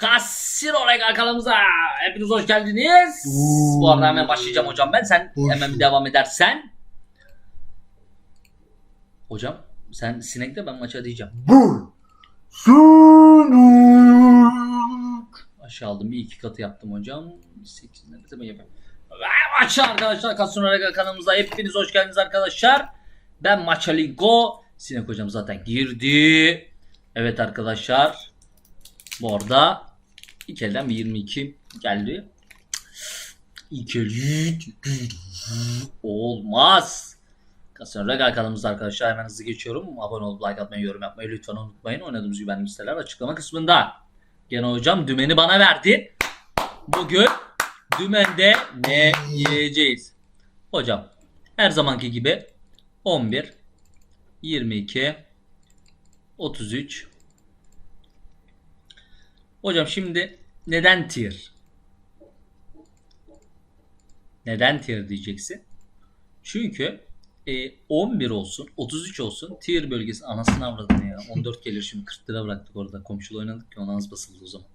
Casino Regal kanalımıza hepiniz hoş geldiniz. Oo. Bu arada hemen başlayacağım hocam ben. Sen Hoş hemen bir devam edersen. Hocam sen sinekle ben maça diyeceğim. Sönük. Aşağı aldım bir iki katı yaptım hocam. 8 ne zaman yapayım. Maça arkadaşlar Casino Regal kanalımıza hepiniz hoş geldiniz arkadaşlar. Ben Maça Linko. Sinek hocam zaten girdi. Evet arkadaşlar. Bu arada ilk elden bir 22 geldi. İlk eli olmaz. Kasım Regal kanalımızda arkadaşlar hemen hızlı geçiyorum. Abone olup like atmayı, yorum yapmayı lütfen unutmayın. Oynadığımız güvenli siteler açıklama kısmında. Gene hocam dümeni bana verdi. Bugün dümende ne yiyeceğiz? Hocam her zamanki gibi 11 22 33 Hocam şimdi neden tier? Neden tier diyeceksin? Çünkü e, 11 olsun, 33 olsun tier bölgesi anasını avradını ya. 14 gelir şimdi 40 lira bıraktık orada. Komşulu oynadık ki ona az basıldı o zaman.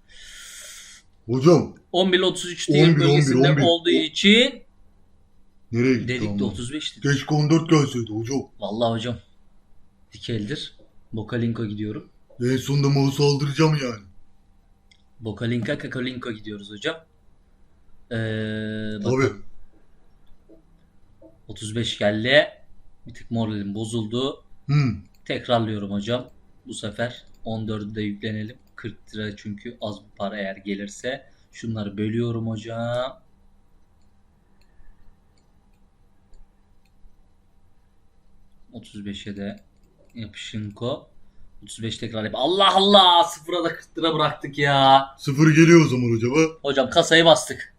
Hocam 11 ile 33 tier 11, 11, bölgesinde 11. olduğu için nereye gitti dedik de ama? 35 dedik. Keşke 14 gelseydi hocam. Vallahi hocam. Dikeldir. Bokalinko gidiyorum. En sonunda mouse aldıracağım yani. Bokalinka Kakalinko gidiyoruz hocam. Ee, Tabii. bakın 35 geldi. Bir tık moralim bozuldu. Hmm. Tekrarlıyorum hocam. Bu sefer 14'ü de yüklenelim. 40 lira çünkü az bir para eğer gelirse. Şunları bölüyorum hocam. ...35'e de yapışınko. 35 tekrar yap. Allah Allah! Sıfıra da 40 lira bıraktık ya. Sıfır geliyor o zaman hocam ha. Hocam kasayı bastık.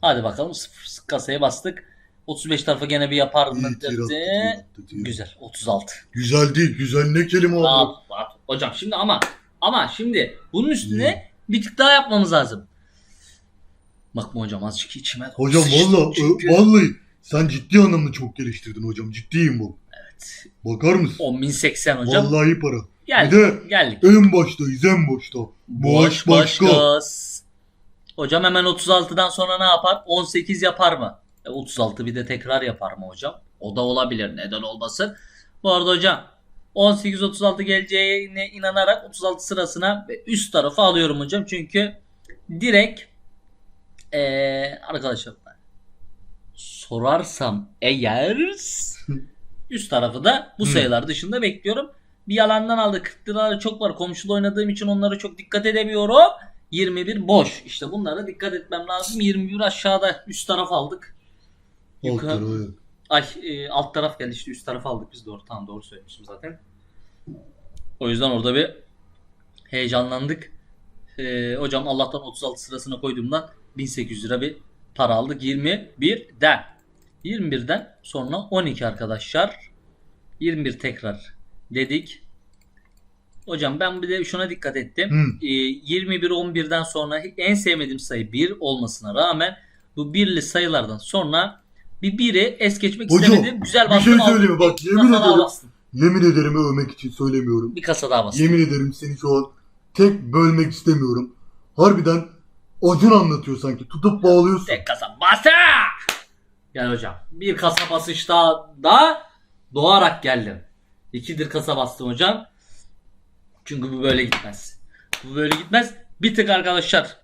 Hadi bakalım sıfır kasaya bastık. 35 tarafa gene bir yapar mı? İyi tir attı, tir attı, tir. Güzel 36. Güzel değil. Güzel ne kelime rahat. Hocam şimdi ama ama şimdi bunun üstüne bir tık daha yapmamız lazım. Bakma hocam azıcık içime Hocam valla vallahi sen ciddi anlamda çok geliştirdin hocam. Ciddiyim bu. Evet. Bakar mısın? 10.080 hocam. Vallahi para. Bir geldik. de Geldik. en baştayız en başta. Boş başka. başkas. Hocam hemen 36'dan sonra ne yapar? 18 yapar mı? E, 36 bir de tekrar yapar mı hocam? O da olabilir. Neden olmasın? Bu arada hocam 18-36 geleceğine inanarak 36 sırasına ve üst tarafı alıyorum hocam. Çünkü direkt eee arkadaşlar sorarsam eğer üst tarafı da bu Hı. sayılar dışında bekliyorum. Bir yalandan aldı 40 liraları çok var. Komşulu oynadığım için onlara çok dikkat edemiyorum. 21 boş. İşte bunlara dikkat etmem lazım. 21 aşağıda üst taraf aldık. Yukarı, ay e, alt taraf geldi işte üst taraf aldık biz doğru. Tamam doğru söylemişim zaten. O yüzden orada bir heyecanlandık. E, hocam Allah'tan 36 sırasına koyduğumdan 1800 lira bir para aldık 21'den. 21'den sonra 12 arkadaşlar. 21 tekrar dedik. Hocam ben bir de şuna dikkat ettim. Hı. E, 21 11'den sonra en sevmediğim sayı 1 olmasına rağmen bu birli sayılardan sonra bir biri es geçmek Hocam, istemedim. Güzel bir bastım. şey aldım. söyleyeyim? Bak, Bir yemin ederim. bastım. Yemin ederim övmek için söylemiyorum. Bir kasa daha bastım. Yemin ederim seni şu an tek bölmek istemiyorum. Harbiden Acun anlatıyor sanki. Tutup bağlıyorsun. Tek kasa bastı. Gel hocam. Bir kasa basışta da doğarak geldim. İkidir kasa bastım hocam. Çünkü bu böyle gitmez. Bu böyle gitmez. Bir tık arkadaşlar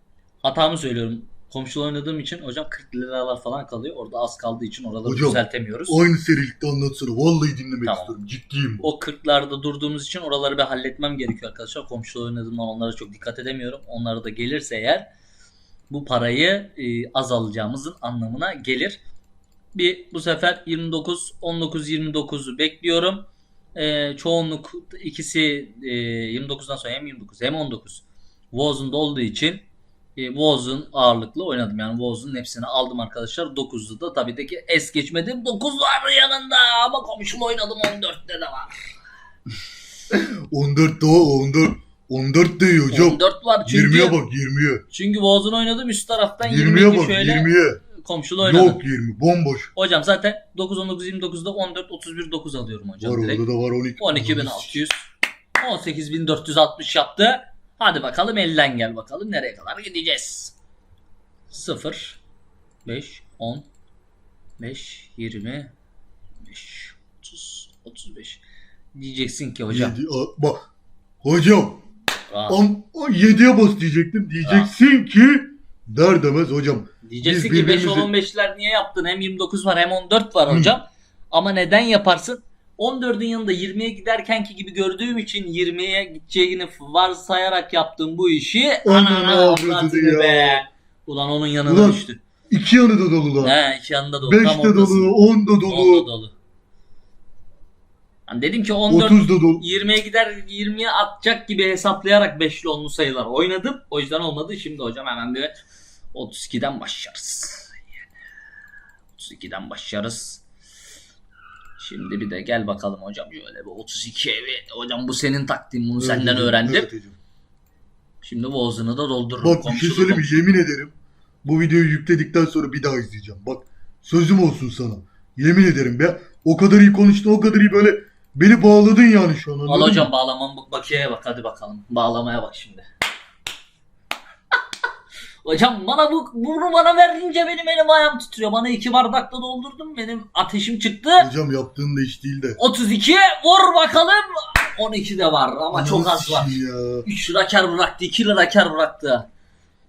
hatamı söylüyorum. Komşulu oynadığım için hocam 40 liralar falan kalıyor. Orada az kaldığı için oraları Hocam, düzeltemiyoruz. Aynı serilikte anlatsana. Vallahi dinlemek Tamam. istiyorum. Ciddiyim. O 40'larda durduğumuz için oraları bir halletmem gerekiyor arkadaşlar. Komşulu oynadığımdan onlara çok dikkat edemiyorum. Onlara da gelirse eğer bu parayı e, az alacağımızın anlamına gelir. Bir bu sefer 29, 19, 29'u bekliyorum. E, çoğunluk ikisi e, 29'dan sonra hem 29 hem 19 Woz'un olduğu için e, Woz'un ağırlıklı oynadım. Yani Woz'un hepsini aldım arkadaşlar. 9'u da tabii ki es geçmedim. 9 var yanında ama komşulu oynadım 14'te de var. 14 daha 14. 14 değil hocam. 14 var çünkü. 20'ye bak 20'ye. Çünkü Woz'un oynadım üst taraftan 20'ye 22 bak şöyle 20'ye. Komşulu oynadım. Yok 20. Bomboş. Hocam zaten 9 19 29'da 14 31 9 alıyorum hocam Var direkt. orada da var 12. 12600 18460 yaptı. Hadi bakalım elden gel bakalım nereye kadar gideceğiz. 0 5 10 5 20 5 30 35 diyeceksin ki hocam. Yedi- a- bak hocam rahat. 7'ye bas diyecektim. Diyeceksin ki der demez hocam. Diyeceksin ki 5 birbirimizi- 10 15'ler niye yaptın? Hem 29 var hem 14 var Hı. hocam. Ama neden yaparsın? 14'ün yanında 20'ye giderkenki gibi gördüğüm için 20'ye gideceğini varsayarak yaptığım bu işi anana avradı be. Ulan onun yanına Ulan, düştü. İki yanı da dolu lan. He iki yanında dolu. 5 tam de dolu, 10 da dolu, dolu. Hani dedim ki 14 30 da dolu. 20'ye gider 20'ye atacak gibi hesaplayarak 5'li onlu sayılar oynadım. O yüzden olmadı. Şimdi hocam hemen bir 32'den başlarız. 32'den başlarız. Şimdi bir de gel bakalım hocam şöyle bir 32'ye bir hocam bu senin taktiğin bunu Evet senden hocam, öğrendim. evet hocam. Şimdi boğazını da doldururum. Bak bir şey söyleyeyim mi? komşulu. Yemin ederim. Bu videoyu yükledikten sonra bir daha izleyeceğim. Bak sözüm olsun sana. Yemin ederim ya. O kadar iyi konuştun, o kadar iyi böyle beni bağladın yani şu an. Al anladın hocam mı? bağlamam bak bakiyeye bak hadi bakalım. Bağlamaya bak şimdi. hocam bana bu bunu bana verince benim elim ayağım titriyor. Bana iki bardakta doldurdum. Benim ateşim çıktı. Hocam yaptığın da iş değil de. 32 vur bakalım. 12 de var ama çok az var. Nasıl Ya. 3 lira kar bıraktı 2 lira kar bıraktı.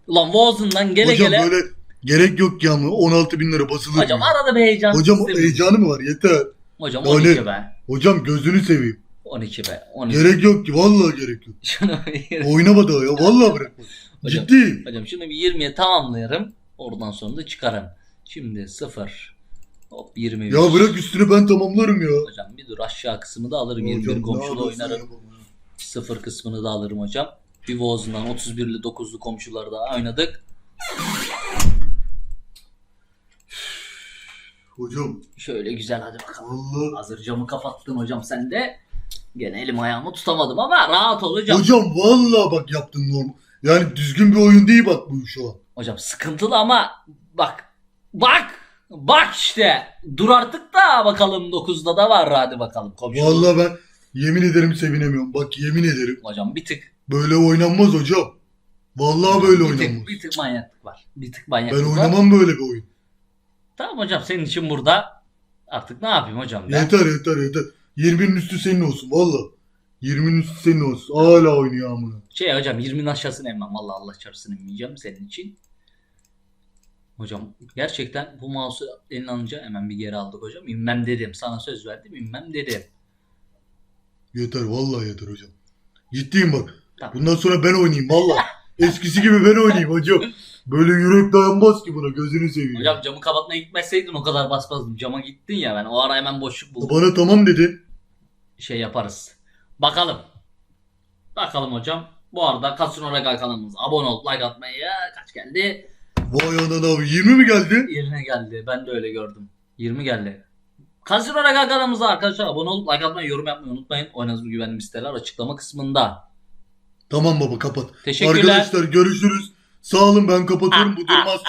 Ulan boğazından gele Hocam gele. böyle gerek yok ki ama 16 bin lira basılır Hocam mı? arada bir heyecan. Hocam istemiyorum. heyecanı mı var? Yeter. Hocam Yani- 12 be. Hocam gözünü seveyim. 12 be. 12. Gerek yok ki. Vallahi gerek yok. Şunu bir- Oynama daha ya. Vallahi bırakma. Hocam- Ciddi. Hocam şunu bir 20'ye tamamlayarım. Oradan sonra da çıkarım. Şimdi 0. Hop 21. Ya bırak üstünü ben tamamlarım ya. Hocam bir dur aşağı kısmını da alırım. Hocam, 21 ne komşulu oynarım. ya? 0 kısmını da alırım hocam. Bir Voz'undan 31'li 9'lu komşuları da oynadık. Hocam Şöyle güzel hadi bakalım. vallahi. Hazır camı kapattın hocam sen de. Gene elim ayağımı tutamadım ama rahat ol hocam. Hocam vallahi bak yaptın normal. Yani düzgün bir oyun değil bak bu şu an. Hocam sıkıntılı ama bak. Bak. Bak işte. Dur artık da bakalım 9'da da var hadi bakalım. Komşu. Vallahi ben yemin ederim sevinemiyorum. Bak yemin ederim. Hocam bir tık. Böyle oynanmaz hocam. Vallahi böyle bir oynanmaz. tık, bir tık manyaklık var. Bir tık Ben manyaklık var. oynamam böyle bir oyun. Tamam hocam senin için burada artık ne yapayım hocam ben? Yeter yeter yeter. 20'nin üstü senin olsun valla. 20'nin üstü senin olsun. Hala oynuyor amına. Şey hocam 20'nin aşağısını emmem. Valla Allah çarpsın emmeyeceğim senin için. Hocam gerçekten bu mouse'u eline alınca hemen bir geri aldık hocam. İnmem dedim. Sana söz verdim inmem dedim. Yeter vallahi yeter hocam. Ciddiyim bak. Tamam. Bundan sonra ben oynayayım valla. Eskisi gibi ben oynayayım hocam. Böyle yürek dayanmaz ki buna gözünü seveyim. Hocam camı kapatmaya gitmeseydin o kadar basmazdım. Cama gittin ya ben o ara hemen boşluk buldum. Bana tamam dedin. Şey yaparız. Bakalım. Bakalım hocam. Bu arada Kasino Regal kanalımıza abone olup like atmayı kaç geldi? Vay anana abi 20 mi geldi? Yerine geldi. Ben de öyle gördüm. 20 geldi. Kasino Regal kanalımıza arkadaşlar abone olup like atmayı, yorum yapmayı unutmayın. Bu güvenli siteler açıklama kısmında. Tamam baba kapat. Teşekkürler. Arkadaşlar görüşürüz. Sağ olun ben kapatıyorum. Bu durum az